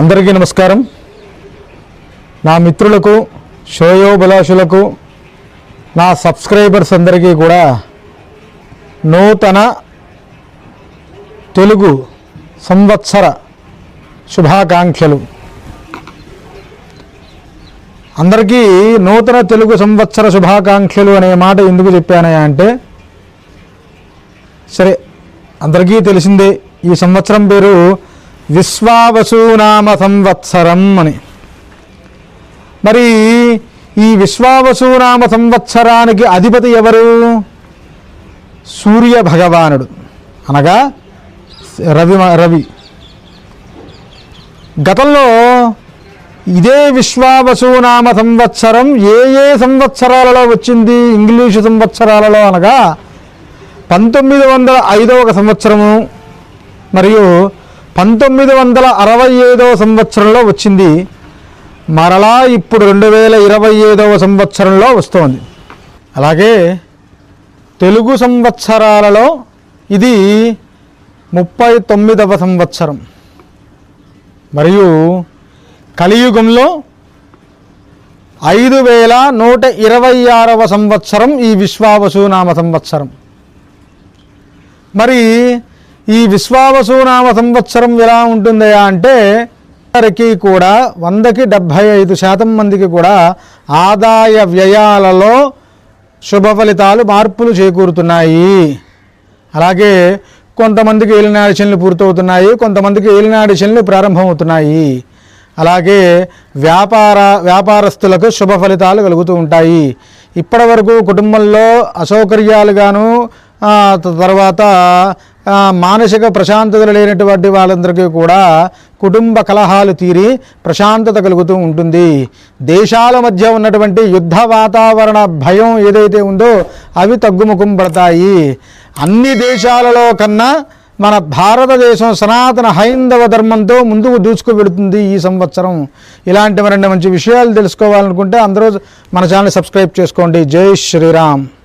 అందరికీ నమస్కారం. నా మిత్రులకు శ్రేయోభిలాషులకు నా సబ్స్క్రైబర్స్ అందరికీ కూడా నూతన తెలుగు సంవత్సర శుభాకాంక్షలు. అందరికీ నూతన తెలుగు సంవత్సర శుభాకాంక్షలు అనే మాట ఎందుకు చెప్పానయా అంటే సరే అందరికీ తెలిసిందే ఈ సంవత్సరం పేరు విశ్వావసునామ సంవత్సరం అని. మరి ఈ విశ్వావసునామ సంవత్సరానికి అధిపతి ఎవరు? సూర్య భగవానుడు అనగా రవి రవి. గతంలో ఇదే విశ్వావసునామ సంవత్సరం ఏ ఏ సంవత్సరాలలో వచ్చింది? ఇంగ్లీషు సంవత్సరాలలో అనగా పంతొమ్మిది వందల ఐదవ సంవత్సరము. మరియు పంతొమ్మిది వందల అరవై ఐదవ సంవత్సరంలో వచ్చింది. మరలా ఇప్పుడు రెండు వేల ఇరవై ఐదవ సంవత్సరంలో వస్తోంది. అలాగే తెలుగు సంవత్సరాలలో ఇది ముప్పై తొమ్మిదవ సంవత్సరం. మరియు కలియుగంలో ఐదు వేల నూట ఇరవై ఆరవ సంవత్సరం ఈ విశ్వావసునామ సంవత్సరం. మరి ఈ విశ్వావసునామ సంవత్సరం ఎలా ఉంటుందయా అంటే అందరికీ కూడా వందకి డెబ్భై ఐదు శాతం మందికి కూడా ఆదాయ వ్యయాలలో శుభ ఫలితాలు మార్పులు చేకూరుతున్నాయి. అలాగే కొంతమందికి ఏలినాడి శనులు పూర్తవుతున్నాయి కొంతమందికి ఏలినాడి శనులు ప్రారంభమవుతున్నాయి. అలాగే వ్యాపార వ్యాపారస్తులకు శుభ ఫలితాలు కలుగుతూ ఉంటాయి. ఇప్పటి వరకు కుటుంబంలో అసౌకర్యాలుగాను తర్వాత మానసిక ప్రశాంతత లేనటువంటి వాళ్ళందరికీ కూడా కుటుంబ కలహాలు తీరి ప్రశాంతత కలుగుతూ ఉంటుంది. దేశాల మధ్య ఉన్నటువంటి యుద్ధ వాతావరణ భయం ఏదైతే ఉందో అవి తగ్గుముఖం పడతాయి. అన్ని దేశాలలో కన్నా మన భారతదేశం సనాతన హైందవ ధర్మంతో ముందుకు దూసుకు వెళుతుంది ఈ సంవత్సరం. ఇలాంటి మరిన్ని మంచి విషయాలు తెలుసుకోవాలనుకుంటే అందరూ మన ఛానల్ సబ్స్క్రైబ్ చేసుకోండి. జై శ్రీరామ్.